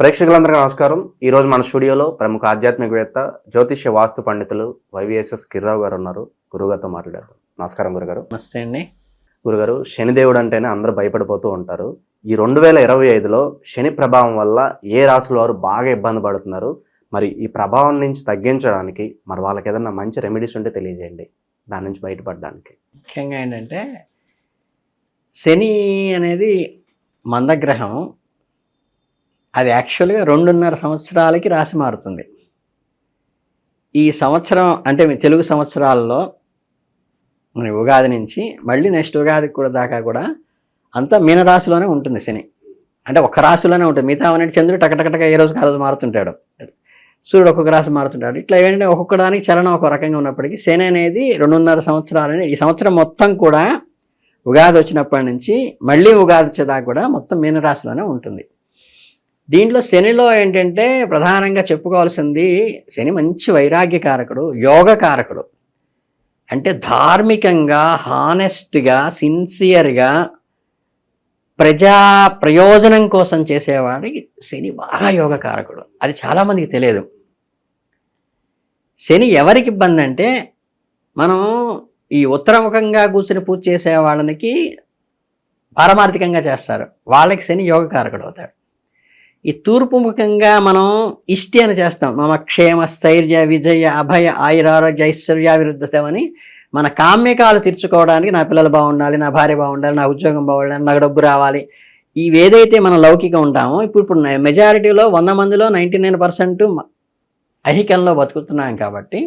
ప్రేక్షకులందరికీ నమస్కారం. ఈ రోజు మన స్టూడియోలో ప్రముఖ ఆధ్యాత్మికవేత్త జ్యోతిష్య వాస్తు పండితులు వైవిఎస్ఎస్ కిర్రావు గారు ఉన్నారు. గురుగారితో మాట్లాడారు నమస్కారం గురుగారు. నమస్తే అండి. గురుగారు శనిదేవుడు అంటేనే అందరూ భయపడిపోతూ ఉంటారు. ఈ రెండు వేల ఇరవై ఐదులో శని ప్రభావం వల్ల ఏ రాసుల వారు బాగా ఇబ్బంది పడుతున్నారు? మరి ఈ ప్రభావం నుంచి తగ్గించడానికి మరి వాళ్ళకి ఏదైనా మంచి రెమెడీస్ ఉంటే తెలియజేయండి. దాని నుంచి బయటపడడానికి. ముఖ్యంగా ఏంటంటే శని అనేది మందగ్రహం. అది యాక్చువల్గా రెండున్నర సంవత్సరాలకి రాసి మారుతుంది. ఈ సంవత్సరం అంటే మీ తెలుగు సంవత్సరాల్లో మన ఉగాది నుంచి మళ్ళీ నెక్స్ట్ ఉగాదికి కూడా దాకా కూడా అంతా మీనరాశిలోనే ఉంటుంది శని. అంటే ఒక్క రాశిలోనే ఉంటుంది. మిగతా అనేది చంద్రుడు టకటకటక ఏ రోజుకి ఆ రోజు మారుతుంటాడు. సూర్యుడు ఒక్కొక్క రాశి మారుతుంటాడు. ఇట్లా ఏంటంటే ఒక్కొక్క దానికి చలనం ఒక రకంగా ఉన్నప్పటికీ శని అనేది రెండున్నర సంవత్సరాలని ఈ సంవత్సరం మొత్తం కూడా ఉగాది వచ్చినప్పటి నుంచి మళ్ళీ ఉగాది వచ్చేదాకా కూడా మొత్తం మీనరాశిలోనే ఉంటుంది. దీంట్లో శనిలో ఏంటంటే ప్రధానంగా చెప్పుకోవాల్సింది శని మంచి వైరాగ్యకారకుడు యోగకారకుడు. అంటే ధార్మికంగా హానెస్ట్గా సిన్సియర్గా ప్రజా ప్రయోజనం కోసం చేసేవాడి శని బాగా యోగకారకుడు. అది చాలామందికి తెలియదు. శని ఎవరికి ఇబ్బంది అంటే మనం ఈ ఉత్తరముఖంగా కూర్చుని పూజ చేసే వాళ్ళకి పారమార్థికంగా చేస్తారు. వాళ్ళకి శని యోగకారకుడు అవుతాడు. ఈ తూర్పు ముఖంగా మనం ఇష్టి అని చేస్తాం. మమ క్షేమ స్థైర్య విజయ అభయ ఆయురారోగ్య ఐశ్వర్యాభివృద్ధమని మన కామ్యకాలు తీర్చుకోవడానికి నా పిల్లలు బాగుండాలి నా భార్య బాగుండాలి నా ఉద్యోగం బాగుండాలి నాకు డబ్బు రావాలి. ఇవి ఏదైతే మనం లౌకిక ఉంటామో ఇప్పుడు ఇప్పుడు మెజారిటీలో వంద మందిలో నైంటీ నైన్ పర్సెంట్ అహికంలో బతుకుతున్నాం కాబట్టి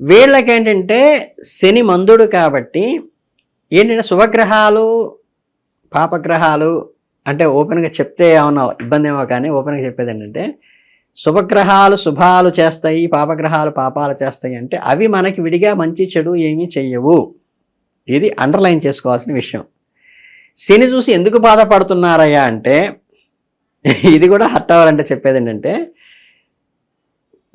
వీళ్ళకేంటంటే శని మందుడు కాబట్టి ఏంటంటే శుభగ్రహాలు పాపగ్రహాలు అంటే ఓపెన్గా చెప్తే ఏమన్నా ఇబ్బంది ఏమో కానీ ఓపెన్గా చెప్పేది ఏంటంటే శుభగ్రహాలు శుభాలు చేస్తాయి పాపగ్రహాలు పాపాలు చేస్తాయి అంటే అవి మనకి విడిగా మంచి చెడు ఏమీ చెయ్యవు. ఇది అండర్లైన్ చేసుకోవాల్సిన విషయం. శని చూసి ఎందుకు బాధపడుతున్నారయ్యా అంటే ఇది కూడా హర్ట్ అవ్వాలంటే చెప్పేది ఏంటంటే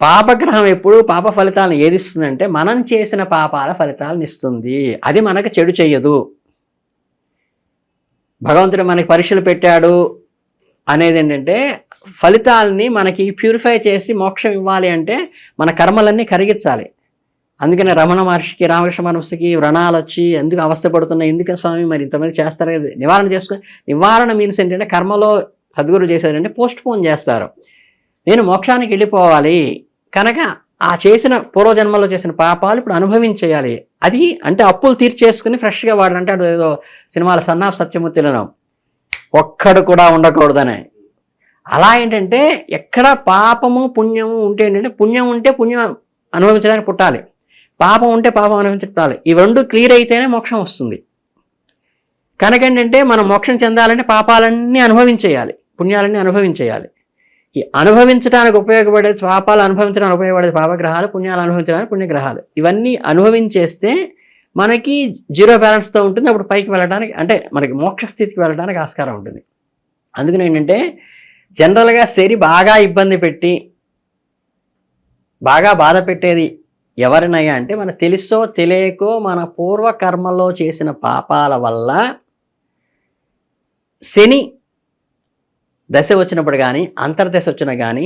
పాపగ్రహం ఎప్పుడు పాప ఫలితాలను ఏది ఇస్తుందంటే మనం చేసిన పాపాల ఫలితాలను ఇస్తుంది. అది మనకు చెడు చెయ్యదు. భగవంతుడు మనకి పరీక్షలు పెట్టాడు అనేది ఏంటంటే ఫలితాలని మనకి ప్యూరిఫై చేసి మోక్షం ఇవ్వాలి అంటే మన కర్మలన్నీ కరిగించాలి. అందుకనే రమణ మహర్షికి రామకృష్ణ మహర్షికి వ్రణాలు వచ్చి ఎందుకు అవస్థపడుతున్నాయి ఎందుకు స్వామి మరి ఇంతమంది చేస్తారు నివారణ చేసుకుని నివారణ మీన్స్ ఏంటంటే కర్మలో సద్గురు చేశారంటే పోస్ట్ పోన్ చేస్తారు. నేను మోక్షానికి వెళ్ళిపోవాలి కనుక ఆ చేసిన పూర్వజన్మలో చేసిన పాపాలు ఇప్పుడు అనుభవించేయాలి. అది అంటే అప్పులు తీర్చేసుకుని ఫ్రెష్గా వాడు అటు ఏదో సినిమాల సన్నాఫ్ సత్యమూర్తిలను. ఒక్కడు కూడా ఉండకూడదనే. అలా ఏంటంటే ఎక్కడ పాపము పుణ్యము ఉంటే ఏంటంటే పుణ్యం ఉంటే పుణ్యం అనుభవించడానికి పుట్టాలి. పాపం ఉంటే పాపం అనుభవించాలి ఈ రెండు క్లియర్ అయితేనే మోక్షం వస్తుంది. కనుక ఏంటంటే మనం మోక్షం చెందాలంటే పాపాలన్నీ అనుభవించేయాలి. పుణ్యాలన్నీ అనుభవించేయాలి. ఈ అనుభవించడానికి ఉపయోగపడే పాపాలు అనుభవించడానికి ఉపయోగపడే పాపగ్రహాలు పుణ్యాలు అనుభవించడానికి పుణ్యగ్రహాలు. ఇవన్నీ అనుభవించేస్తే మనకి జీరో బ్యాలెన్స్తో ఉంటుంది. అప్పుడు పైకి వెళ్ళడానికి అంటే మనకి మోక్ష స్థితికి వెళ్ళడానికి ఆస్కారం ఉంటుంది. అందుకని ఏంటంటే జనరల్గా శరి బాగా ఇబ్బంది పెట్టి బాగా బాధ పెట్టేది ఎవరినయ్యా అంటే మన తెలుసో తెలియకో మన పూర్వకర్మలో చేసిన పాపాల వల్ల శని దశ వచ్చినప్పుడు కానీ అంతర్దశ వచ్చినా కానీ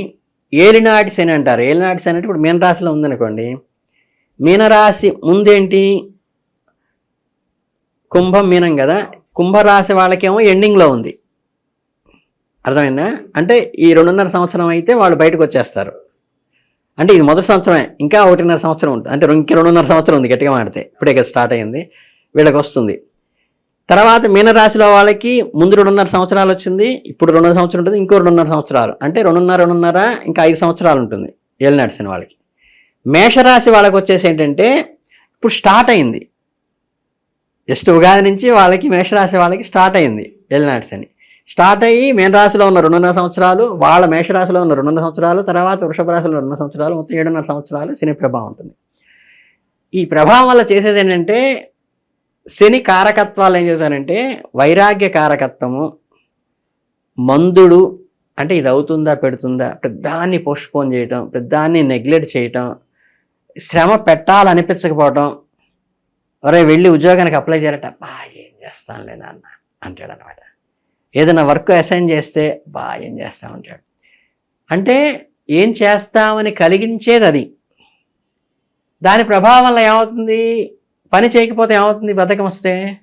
ఏలినాటి శని అంటారు. ఏలినాటి శని అంటే ఇప్పుడు మీనరాశిలో ఉందనుకోండి. మీనరాశి ముందేంటి? కుంభం మీనం కదా. కుంభరాశి వాళ్ళకేమో ఎండింగ్లో ఉంది. అర్థమైందా? అంటే ఈ రెండున్నర సంవత్సరం అయితే వాళ్ళు బయటకు వచ్చేస్తారు. అంటే ఇది మొదటి సంవత్సరమే. ఇంకా ఒకటిన్నర సంవత్సరం ఉంటుంది అంటే ఇంకా రెండున్నర సంవత్సరం ఉంది గట్టిగా మాడితే ఇప్పుడే కదా స్టార్ట్ అయింది. వీళ్ళకి వస్తుంది. తర్వాత మీనరాశిలో వాళ్ళకి ముందు రెండున్నర సంవత్సరాలు వచ్చింది ఇప్పుడు రెండున్నర సంవత్సరం ఉంటుంది ఇంకో రెండున్నర సంవత్సరాలు. అంటే రెండున్నర రెండున్నర ఇంకా ఐదు సంవత్సరాలు ఉంటుంది ఏలినాడ్సిన వాళ్ళకి. మేషరాశి వాళ్ళకి వచ్చేసి ఏంటంటే ఇప్పుడు స్టార్ట్ అయింది. జస్ట్ ఉగాది నుంచి వాళ్ళకి మేషరాశి వాళ్ళకి స్టార్ట్ అయింది ఏలినాడ్స్ అని స్టార్ట్ అయ్యి మేనరాశిలో ఉన్న రెండున్నర సంవత్సరాలు వాళ్ళ మేషరాశిలో ఉన్న రెండున్నర సంవత్సరాలు తర్వాత వృషభ రాశిలో రెండున్నర సంవత్సరాలు మొత్తం ఏడున్నర సంవత్సరాలు శని ప్రభావం ఉంటుంది. ఈ ప్రభావం వల్ల చేసేది ఏంటంటే శని కారకత్వాలు ఏం చేశారంటే వైరాగ్య కారకత్వము మందుడు అంటే ఇది అవుతుందా పెడుతుందా పెద్దాన్ని పోస్ట్పోన్ చేయటం పెద్దాన్ని నెగ్లెక్ట్ చేయటం శ్రమ పెట్టాలనిపించకపోవటం ఒరే వెళ్ళి ఉద్యోగానికి అప్లై చేయాలట బా ఏం చేస్తానులే నాన్న అంటాడు అనమాట ఏదైనా వర్క్ అసైన్ చేస్తే బా ఏం చేస్తా ఉంటాడు. అంటే ఏం చేస్తామని కలిగించేది అది. దాని ప్రభావం వల్ల ఏమవుతుంది? పని చేయకపోతే ఏమవుతుంది? బద్ధకం వస్తే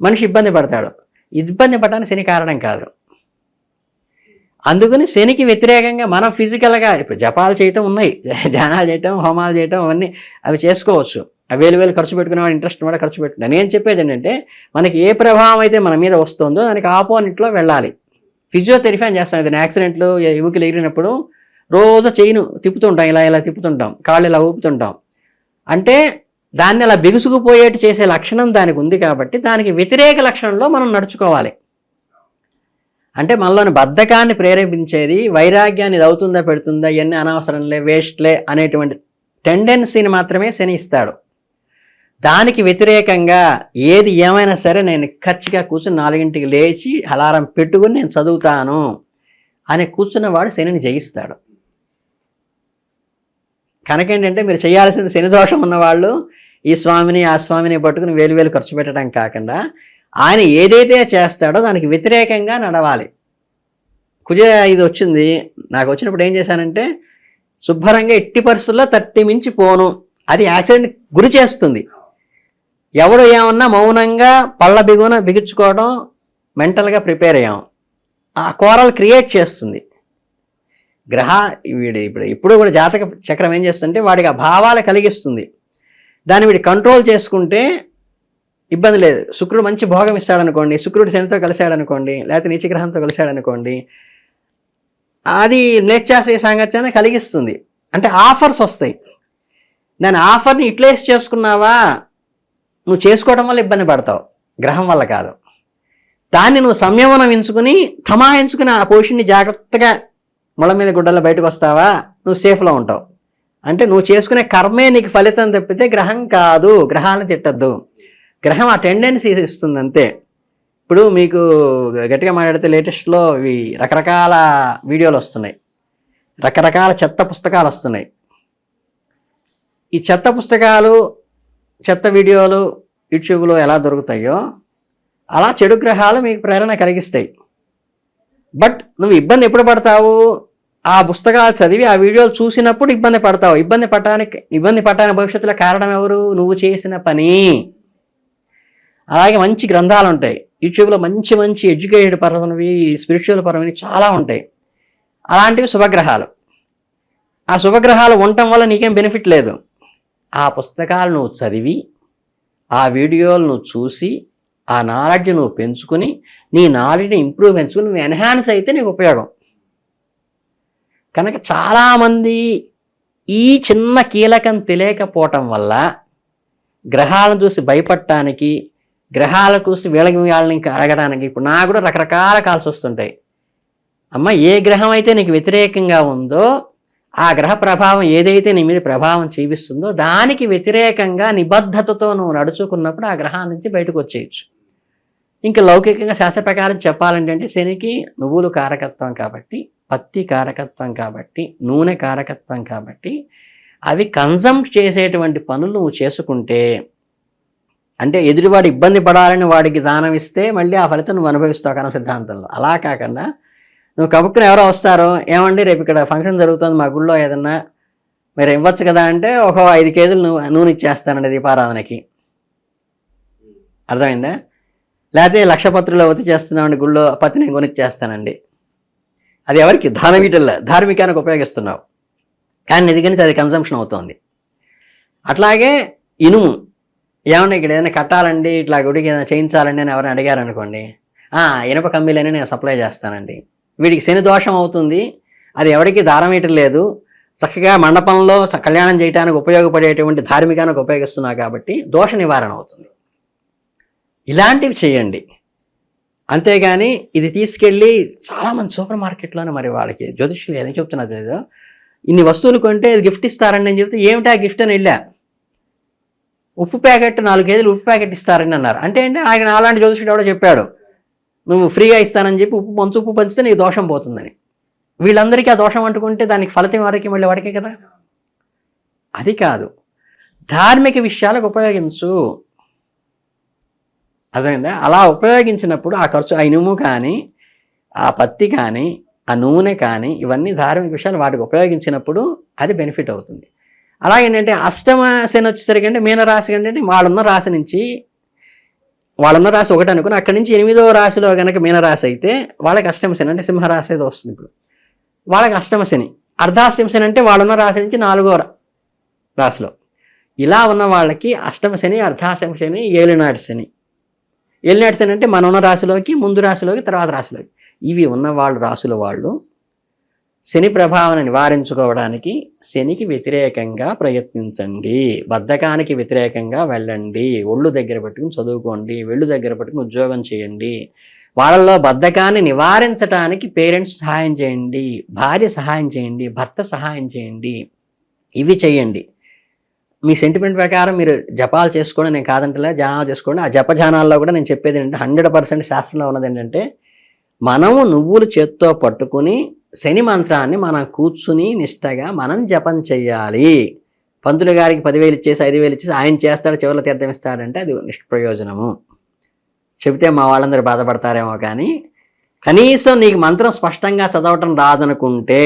మనిషి ఇబ్బంది పడతాడు. ఇబ్బంది పడడానికి శని కారణం కాదు. అందుకని శనికి వ్యతిరేకంగా మనం ఫిజికల్గా ఇప్పుడు జపాలు చేయటం ఉన్నాయి. ధ్యానాలు చేయటం హోమాలు చేయటం అవన్నీ అవి చేసుకోవచ్చు. ఆ వేలు వేలు ఖర్చు పెట్టుకునేవాడు ఇంట్రెస్ట్ కూడా ఖర్చు పెట్టుకున్నాను నేను చెప్పేది ఏంటంటే మనకి ఏ ప్రభావం అయితే మన మీద వస్తుందో దానికి ఆపోజిట్లో వెళ్ళాలి. ఫిజియోథెరపీ అని చేస్తాం. ఏదైనా యాక్సిడెంట్లు యువకులు ఎగిరినప్పుడు రోజు చెయ్యిను తిప్పుతుంటాం ఇలా ఇలా తిప్పుతుంటాం. కాళ్ళు ఇలా ఊపుతుంటాం. అంటే దాన్ని అలా బిగుసుకుపోయేట్టు చేసే లక్షణం దానికి ఉంది కాబట్టి దానికి వ్యతిరేక లక్షణంలో మనం నడుచుకోవాలి. అంటే మనలోని బద్ధకాన్ని ప్రేరేపించేది వైరాగ్యాన్ని ఇది అవుతుందా పెడుతుందా ఇవన్నీ అనవసరంలే వేస్ట్లే అనేటువంటి టెండెన్సీని మాత్రమే శని ఇస్తాడు. దానికి వ్యతిరేకంగా ఏది ఏమైనా సరే నేను ఖచ్చిగా కూర్చుని నాలుగింటికి లేచి అలారం పెట్టుకుని నేను చదువుతాను అని కూర్చున్నవాడు శనిని జయిస్తాడు. కనుక ఏంటంటే మీరు చేయాల్సింది శని దోషం ఉన్నవాళ్ళు ఈ స్వామిని ఆ స్వామిని పట్టుకుని వేలు వేలు ఖర్చు పెట్టడం కాకుండా ఆయన ఏదైతే చేస్తాడో దానికి వ్యతిరేకంగా నడవాలి. కుజ ఇది వచ్చింది. నాకు వచ్చినప్పుడు ఏం చేశానంటే శుభ్రంగా ఎట్టి పరిస్థితుల్లో తట్టి మించి పోను. అది యాక్సిడెంట్ గురి చేస్తుంది. ఎవడు ఏమన్నా మౌనంగా పళ్ళ బిగున బిగించుకోవడం మెంటల్గా ప్రిపేర్ అయ్యాం. ఆ కోరలు క్రియేట్ చేస్తుంది. గ్రహ వీడి ఇప్పుడు ఇప్పుడు కూడా జాతక చక్రం ఏం చేస్తుంటే వాడికి ఆ భావాలు కలిగిస్తుంది. దాన్ని వీడు కంట్రోల్ చేసుకుంటే ఇబ్బంది లేదు. శుక్రుడు మంచి భోగం ఇస్తాడనుకోండి శుక్రుడు శనితో కలిశాడనుకోండి లేకపోతే నీచగ్రహంతో కలిశాడనుకోండి అది నేత్యాశ్రయ సాంగత్యాన్ని కలిగిస్తుంది. అంటే ఆఫర్స్ వస్తాయి. దాని ఆఫర్ని యూటిలైజ్ చేసుకున్నావా? నువ్వు చేసుకోవడం వల్ల ఇబ్బంది పడతావు. గ్రహం వల్ల కాదు. దాన్ని నువ్వు సంయమనం ఎంచుకుని తమాయించుకుని ఆ పొజిషన్ని జాగ్రత్తగా ముళ్ళ మీద గుడ్డల్లో బయటకు వస్తావా? నువ్వు సేఫ్లో ఉంటావు. అంటే నువ్వు చేసుకునే కర్మే నీకు ఫలితం తప్పితే గ్రహం కాదు గ్రహాలను తిట్టద్దు. గ్రహం ఆ టెండెన్సీ ఇస్తుంది అంతే ఇప్పుడు మీకు గట్టిగా మాట్లాడితే లేటెస్ట్లో ఇవి రకరకాల వీడియోలు వస్తున్నాయి. రకరకాల చెత్త పుస్తకాలు వస్తున్నాయి. ఈ చెత్త పుస్తకాలు చెత్త వీడియోలు యూట్యూబ్లో ఎలా దొరుకుతాయో అలా చెడు గ్రహాలు మీకు ప్రేరణ కలిగిస్తాయి. బట్ నువ్వు ఇబ్బంది ఎప్పుడు పడతావు? ఆ పుస్తకాలు చదివి ఆ వీడియోలు చూసినప్పుడు ఇబ్బంది పడతావు. ఇబ్బంది పడటానికి ఇబ్బంది పడటానికి భవిష్యత్తులో కారణం ఎవరు? నువ్వు చేసిన పని. అలాగే మంచి గ్రంథాలు ఉంటాయి. యూట్యూబ్లో మంచి మంచి ఎడ్యుకేటెడ్ పరమైనవి స్పిరిచువల్ పరమైనవి చాలా ఉంటాయి. అలాంటివి శుభగ్రహాలు. ఆ శుభగ్రహాలు ఉండటం వల్ల నీకేం బెనిఫిట్ లేదు. ఆ పుస్తకాలు నువ్వు చదివి ఆ వీడియోలు నువ్వు చూసి ఆ నాలెడ్జ్ నువ్వు పెంచుకుని నీ నాలెడ్జ్ని ఇంప్రూవ్ పెంచుకుని నువ్వు ఎన్హాన్స్ అయితే నీకు ఉపయోగం. కనుక చాలామంది ఈ చిన్న కీలకం తెలియకపోవటం వల్ల గ్రహాలను చూసి భయపడటానికి గ్రహాల చూసి వీళ్ళకి వాళ్ళని ఇంకా అడగడానికి ఇప్పుడు నాకు కూడా రకరకాల కాల్స్ వస్తుంటాయి. అమ్మ ఏ గ్రహం అయితే నీకు వ్యతిరేకంగా ఉందో ఆ గ్రహ ప్రభావం ఏదైతే నీ మీద ప్రభావం చూపిస్తుందో దానికి వ్యతిరేకంగా నిబద్ధతతో నువ్వు నడుచుకున్నప్పుడు ఆ గ్రహం నుంచి బయటకు వచ్చేయచ్చు. ఇంకా లౌకికంగా శాస్త్ర ప్రకారం చెప్పాలంటే శనికి నువ్వులు కారకత్వం కాబట్టి పత్తి కారకత్వం కాబట్టి నూనె కారకత్వం కాబట్టి అవి కన్జమ్ చేసేటువంటి పనులు నువ్వు చేసుకుంటే అంటే ఎదుటివాడు ఇబ్బంది పడాలని వాడికి దానం ఇస్తే మళ్ళీ ఆ ఫలితం నువ్వు అనుభవిస్తావు కన సిద్ధాంతంలో. అలా కాకుండా నువ్వు కబుక్కుని ఎవరో వస్తారో ఏమండి రేపు ఇక్కడ ఫంక్షన్ జరుగుతుంది మా గుళ్ళో ఏదన్నా మీరు ఇవ్వచ్చు కదా అంటే ఒక ఐదు కేజీలు నువ్వు నూనె ఇచ్చేస్తానండి దీపారాధనకి. అర్థమైందా? లేకపోతే లక్ష వచ్చి చేస్తున్నామండి గుళ్ళో పత్తి నేను కొనిచ్చేస్తానండి. అది ఎవరికి? దానవీటల్లా ధార్మికానికి ఉపయోగిస్తున్నావు. కానీ నిజంగా నుంచి అది కన్సంప్షన్ అవుతోంది. అట్లాగే ఇనుము. ఏమన్నా ఇక్కడ ఏదైనా కట్టాలండి ఇట్లా గుడికి ఏదైనా చేయించాలండి అని ఎవరైనా అడిగారు అనుకోండి ఇనుప కమ్మీలని నేను సప్లై చేస్తానండి. వీడికి శని దోషం అవుతుంది. అది ఎవరికి దారం లేదు. చక్కగా మండపంలో కళ్యాణం చేయడానికి ఉపయోగపడేటువంటి ధార్మికానికి ఉపయోగిస్తున్నావు కాబట్టి దోష నివారణ అవుతుంది. ఇలాంటివి చేయండి. అంతేగాని ఇది తీసుకెళ్ళి చాలామంది సూపర్ మార్కెట్లోనే మరి వాళ్ళకి జ్యోతిష్యులు ఏం చెప్తున్నారు లేదు ఇన్ని వస్తువులు కొంటే ఇది గిఫ్ట్ ఇస్తారండి అని చెప్తే ఏమిటి ఆ గిఫ్ట్ అని వెళ్ళా. ఉప్పు ప్యాకెట్ నాలుగు కేజీలు ఉప్పు ప్యాకెట్ ఇస్తారని అన్నారు. అంటే ఏంటి? ఆయన అలాంటి జ్యోతిష్యుడు ఎవడో చెప్పాడు. నువ్వు ఫ్రీగా ఇస్తానని చెప్పి ఉప్పు పంచు ఉప్పు పంచితే నీకు దోషం పోతుందని. వీళ్ళందరికీ ఆ దోషం అంటుకుంటే దానికి ఫలితం వారికి మళ్ళీ వాడికే కదా? అది కాదు. ధార్మిక విషయాలకు ఉపయోగించు. అర్థమైందా? అలా ఉపయోగించినప్పుడు ఆ ఖర్చు ఆ ఇనుము కానీ ఆ పత్తి కానీ ఆ నూనె కానీ ఇవన్నీ ధార్మిక విషయాలు వాటికి ఉపయోగించినప్పుడు అది బెనిఫిట్ అవుతుంది. అలాగేంటంటే అష్టమ శని వచ్చేసరికి అంటే మీనరాశి ఏంటంటే వాళ్ళున్న రాశి నుంచి వాళ్ళున్న రాశి ఒకటి అనుకుని అక్కడి నుంచి ఎనిమిదో రాశిలో కనుక మీనరాశి అయితే వాళ్ళకి అష్టమ శని అంటే సింహరాశి అయితే వస్తుంది ఇప్పుడు. వాళ్ళకి అష్టమ శని అర్ధాష్టమ శని అంటే వాళ్ళున్న రాశి నుంచి నాలుగో రాశిలో. ఇలా ఉన్న వాళ్ళకి అష్టమ శని అర్ధాష్టమ శని ఏలినాటి శని వెళ్ళి శని అంటే మన ఉన్న రాశిలోకి ముందు రాశిలోకి తర్వాత రాశిలోకి. ఇవి ఉన్న వాళ్ళు రాశుల వాళ్ళు శని ప్రభావాన్ని నివారించుకోవడానికి శనికి వ్యతిరేకంగా ప్రయత్నించండి. బద్ధకానికి వ్యతిరేకంగా వెళ్ళండి. ఒళ్ళు దగ్గర పెట్టుకుని చదువుకోండి. వెళ్ళు దగ్గర పెట్టుకుని ఉద్యోగం చేయండి. వాళ్ళలో బద్ధకాన్ని నివారించడానికి పేరెంట్స్ సహాయం చేయండి. భార్య సహాయం చేయండి. భర్త సహాయం చేయండి. ఇవి చేయండి. మీ సెంటిమెంట్ ప్రకారం మీరు జపాలు చేసుకోండి నేను కాదంటలే జానాలు చేసుకోండి. ఆ జపజానాల్లో కూడా నేను చెప్పేది ఏంటంటే హండ్రెడ్ పర్సెంట్ శాస్త్రంలో ఉన్నది ఏంటంటే మనము నువ్వులు చేత్తో పట్టుకుని శని మంత్రాన్ని మనం కూర్చుని నిష్టగా మనం జపం చెయ్యాలి. పంతులు గారికి పదివేలు ఇచ్చేసి ఐదు వేలు ఇచ్చేసి ఆయన చేస్తాడు చివరిలో తీర్థం ఇస్తాడంటే అది నిష్ప్రయోజనము. చెబితే మా వాళ్ళందరూ బాధపడతారేమో కానీ కనీసం నీకు మంత్రం స్పష్టంగా చదవటం రాదనుకుంటే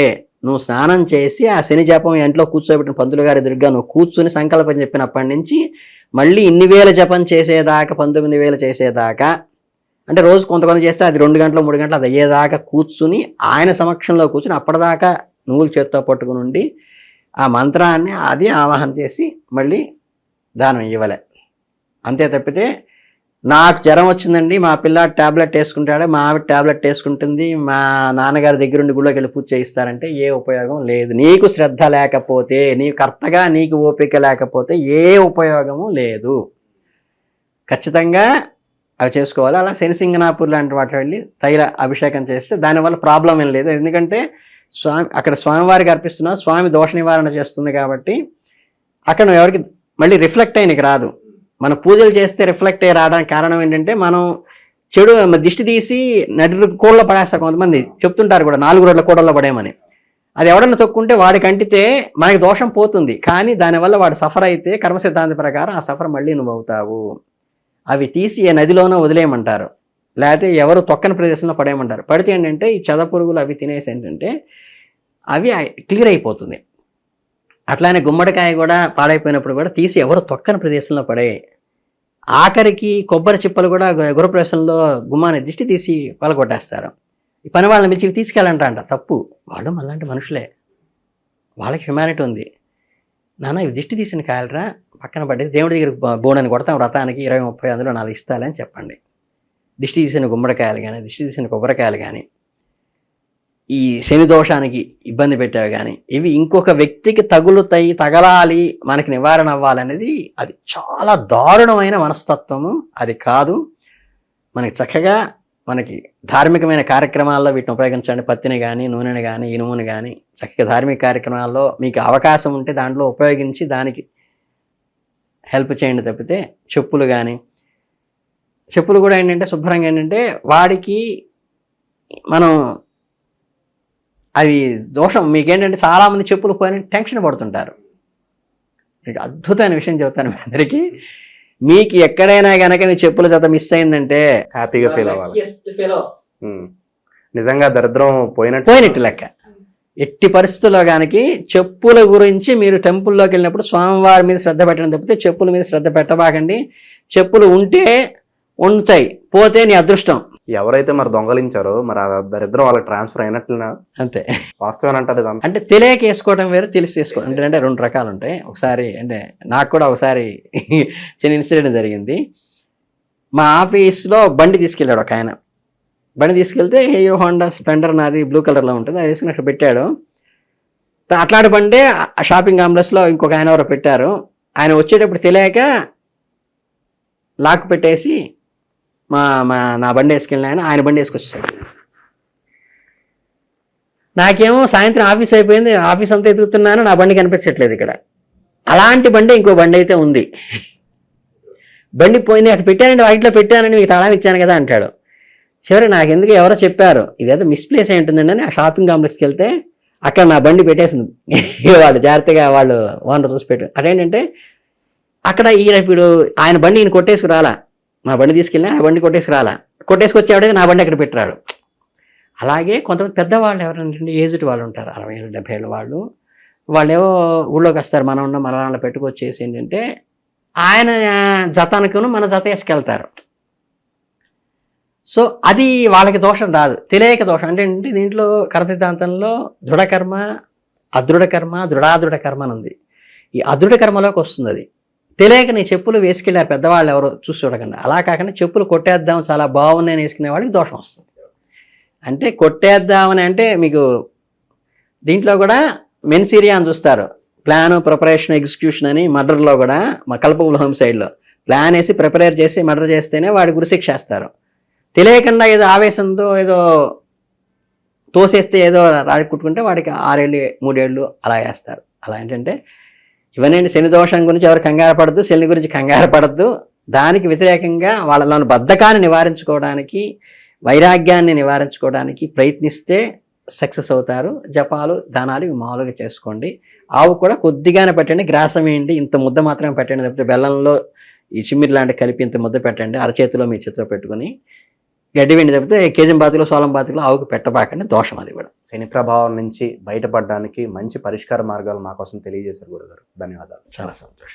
నువ్వు స్నానం చేసి ఆ శని జపం ఇంట్లో కూర్చోబెట్టిన పంతులు గారి ఎదురుగా నువ్వు కూర్చుని సంకల్పం చెప్పినప్పటి నుంచి మళ్ళీ ఇన్ని వేల జపం చేసేదాకా పంతొమ్మిది వేలు చేసేదాకా అంటే రోజు కొంతమంది చేస్తే అది రెండు గంటలు మూడు గంటలు అది అయ్యేదాకా కూర్చుని ఆయన సమక్షంలో కూర్చుని అప్పటిదాకా నువ్వులు చేత్తో పట్టుకుని ఉండి ఆ మంత్రాన్ని అది ఆవాహన చేసి మళ్ళీ దానం ఇవ్వలే. అంతే తప్పితే నాకు జ్వరం వచ్చిందండి. మా పిల్ల ట్యాబ్లెట్ వేసుకుంటాడు. మా ఆవిడ ట్యాబ్లెట్ వేసుకుంటుంది. మా నాన్నగారి దగ్గరుండి గుళ్ళోకి వెళ్ళి పూజ చేయిస్తారంటే ఏ ఉపయోగం లేదు. నీకు శ్రద్ధ లేకపోతే నీ కర్తగా నీకు ఓపిక లేకపోతే ఏ ఉపయోగము లేదు. ఖచ్చితంగా అవి చేసుకోవాలి. అలా శనిసింగనాపూర్ లాంటి వాటి వెళ్ళి తైల అభిషేకం చేస్తే దానివల్ల ప్రాబ్లం ఏం లేదు. ఎందుకంటే స్వామి అక్కడ స్వామివారికి అర్పిస్తున్నా స్వామి దోష నివారణ చేస్తుంది కాబట్టి అక్కడ నువ్వు ఎవరికి మళ్ళీ రిఫ్లెక్ట్ అయినకి రాదు. మన పూజలు చేస్తే రిఫ్లెక్ట్ అయ్యి రావడానికి కారణం ఏంటంటే మనం చెడు దిష్టి తీసి నడి కూడలో పడేస్తారు కొంతమంది. చెప్తుంటారు కూడా నాలుగు రోడ్ల కూడల్లో పడేయమని. అది ఎవడన్నా తొక్కుంటే వాడికి అంటితే మనకి దోషం పోతుంది. కానీ దానివల్ల వాడు సఫర్ అయితే కర్మ సిద్ధాంత ప్రకారం ఆ సఫర్ మళ్ళీ నువ్వు అవుతావు. అవి తీసి ఏ నదిలోనో వదిలేయమంటారు. లేకపోతే ఎవరు తొక్కని ప్రదేశంలో పడేయమంటారు. పడితే ఏంటంటే ఈ చెద పురుగులు అవి తినేసి ఏంటంటే అవి క్లియర్ అయిపోతుంది. అట్లానే గుమ్మడికాయ కూడా పాడైపోయినప్పుడు కూడా తీసి ఎవరు తొక్కని ప్రదేశంలో పడే ఆఖరికి కొబ్బరి చిప్పలు కూడా గు- గృహప్రవేశంలో గుమ్మాన్ని దిష్టి తీసి పలగొట్టేస్తారు ఈ పని వాళ్ళని పిలిచి తీసుకెళ్ళంట అంట తప్పు. వాళ్ళు మళ్ళంటి మనుషులే. వాళ్ళకి హ్యుమానిటీ ఉంది. నాన్న ఇవి దిష్టి తీసిన కాయలరా? పక్కన పడ్డది దేవుడి దగ్గర బోనని కొడతాం. వ్రతానికి ఇరవై ముప్పై అందులో నాలుగు ఇస్తాలని చెప్పండి. దిష్టి తీసిన గుమ్మడికాయలు కానీ దిష్టి తీసిన కొబ్బరికాయలు కానీ ఈ శని దోషానికి ఇబ్బంది పెట్టావు కానీ ఇవి ఇంకొక వ్యక్తికి తగులుతాయి తగలాలి మనకి నివారణ అవ్వాలనేది అది చాలా దారుణమైన మనస్తత్వము. అది కాదు. మనకి చక్కగా మనకి ధార్మికమైన కార్యక్రమాల్లో వీటిని ఉపయోగించండి. పత్తిని కానీ నూనెని కానీ ఇనుముని కానీ చక్కగా ధార్మిక కార్యక్రమాల్లో మీకు అవకాశం ఉంటే దాంట్లో ఉపయోగించి దానికి హెల్ప్ చేయండి తప్పితే చెప్పులు కానీ చెప్పులు కూడా ఏంటంటే శుభ్రంగా ఏంటంటే వాడికి మనం అవి దోషం. మీకేంటంటే చాలామంది చెప్పులు పోయిన టెన్షన్ పడుతుంటారు. మీకు అద్భుతమైన విషయం చెప్తాను మీ అందరికీ. మీకు ఎక్కడైనా కనుక మీ చెప్పుల జత మిస్ అయిందంటే హ్యాపీగా ఫీల్ అవ్వాలి. నిజంగా దరిద్రం పోయినట్టు పోయినట్టు లెక్క. ఎట్టి పరిస్థితుల్లో గానికి చెప్పుల గురించి మీరు టెంపుల్లోకి వెళ్ళినప్పుడు స్వామివారి మీద శ్రద్ధ పెట్టడం తప్పితే చెప్పుల మీద శ్రద్ధ పెట్టబాకండి. చెప్పులు ఉంటే ఉంటాయి పోతే నీ అదృష్టం. ఎవరైతే మరి దొంగలించారో మరి దరిద్రం వాళ్ళకి ట్రాన్స్ఫర్ అయినట్లునా? అంతే. వాస్తవం అంటారు అంటే తెలియక వేసుకోవడం వేరు తెలిసి వేసుకోవడం అంటే అంటే రెండు రకాలు ఉంటాయి. ఒకసారి అంటే నాకు కూడా ఒకసారి చిన్న ఇన్సిడెంట్ జరిగింది. మా ఆఫీస్లో బండి తీసుకెళ్ళాడు ఒక ఆయన. బండి తీసుకెళ్తే హీరో హోండా స్ప్లెండర్ నాది బ్లూ కలర్లో ఉంటుంది అది వేసుకుని అక్కడ పెట్టాడు. అట్లాంటి బండే ఆ షాపింగ్ కాంప్లెక్స్లో ఇంకొక ఆయన ఎవరో పెట్టారు. ఆయన వచ్చేటప్పుడు తెలియక లాక్ పెట్టేసి మా మా నా బండి వేసుకెళ్ళిన ఆయన ఆయన బండి వేసుకొచ్చాడు నాకేమో సాయంత్రం ఆఫీస్ అయిపోయింది ఆఫీస్ అంతా ఎదుగుతున్నాను నా బండి కనిపించట్లేదు ఇక్కడ. అలాంటి బండి ఇంకో బండి అయితే ఉంది. బండి పోయింది అక్కడ పెట్టానండి వాటిలో పెట్టానని మీకు తాళం ఇచ్చాను కదా అంటాడు. చివరి నాకు ఎందుకు ఎవరో చెప్పారు ఇదేదో మిస్ప్లేస్ అయి ఉంటుందండి అని ఆ షాపింగ్ కాంప్లెక్స్కి వెళ్తే అక్కడ నా బండి పెట్టేసింది. వాళ్ళు జాగ్రత్తగా వాళ్ళు ఓనర్ చూసి పెట్టారు. అదేంటంటే అక్కడ ఈయన ఇప్పుడు ఆయన బండి ఈయన కొట్టేసి రాలా నా బండి తీసుకెళ్ళి ఆ బండి కొట్టేసి రాలా. కొట్టేసుకొచ్చేవాడే నా బండి అక్కడ పెట్టాడు అలాగే కొంతమంది పెద్దవాళ్ళు ఎవరంటే ఏజ్డ్ వాళ్ళు ఉంటారు అరవై ఏళ్ళు డెబ్బై ఏళ్ళ వాళ్ళు. వాళ్ళేవో ఊళ్ళోకి వస్తారు మనం ఉన్న మరణాలు పెట్టుకొచ్చేసి ఏంటంటే ఆయన జతానికిను మన జత వేసుకెళ్తారు. సో అది వాళ్ళకి దోషం రాదు. తెలియక దోషం. అంటే ఏంటి? దీంట్లో కర్మ సిద్ధాంతంలో దృఢకర్మ అదృఢ కర్మ దృఢాదృఢ కర్మ అని ఉంది. ఈ అదృఢ కర్మలోకి వస్తుంది అది. తెలియక నీ చెప్పులు వేసుకెళ్ళారు పెద్దవాళ్ళు ఎవరో చూసి చూడకుండా. అలా కాకుండా చెప్పులు కొట్టేద్దాం చాలా బాగున్నాయని వేసుకునే వాడికి దోషం వస్తుంది. అంటే కొట్టేద్దామని అంటే మీకు దీంట్లో కూడా మెన్సీరియా అని చూస్తారు. ప్లాన్ ప్రిపరేషన్ ఎగ్జిక్యూషన్ అని మర్డర్లో కూడా మా కల్పబుల్ హోమ్ సైడ్లో ప్లాన్ వేసి ప్రిపేర్ చేసి మర్డర్ చేస్తేనే వాడి గురిశిక్ష వేస్తారు. తెలియకుండా ఏదో ఆవేశంతో ఏదో తోసేస్తే ఏదో రాడి కుట్టుకుంటే వాడికి ఆరేళ్ళు మూడేళ్ళు అలా వేస్తారు. అలా ఏంటంటే ఇవన్నీ శని దోషం గురించి ఎవరు కంగారు పడద్దు శని గురించి కంగారు పడద్దు. దానికి వ్యతిరేకంగా వాళ్ళలోని బద్ధకాన్ని నివారించుకోవడానికి వైరాగ్యాన్ని నివారించుకోవడానికి ప్రయత్నిస్తే సక్సెస్ అవుతారు. జపాలు దానాలు ఇవి మామూలుగా చేసుకోండి. ఆవు కూడా కొద్దిగానే పెట్టండి గ్రాసం వేయండి ఇంత ముద్ద మాత్రమే పెట్టండి. లేకపోతే బెల్లంలో ఈ చిమ్మిరి లాంటి కలిపి ఇంత ముద్ద పెట్టండి అరచేతిలో మీ చేతిలో పెట్టుకుని గడ్డి వెండి తప్పితే కేజం బాతులు సోలం బాతులు ఆవుకు పెట్టబాకండి దోషం అది కూడా. శని ప్రభావం నుంచి బయటపడడానికి మంచి పరిష్కార మార్గాలు మా కోసం తెలియజేశారు గురుగారు. ధన్యవాదాలు. చాలా సంతోషం.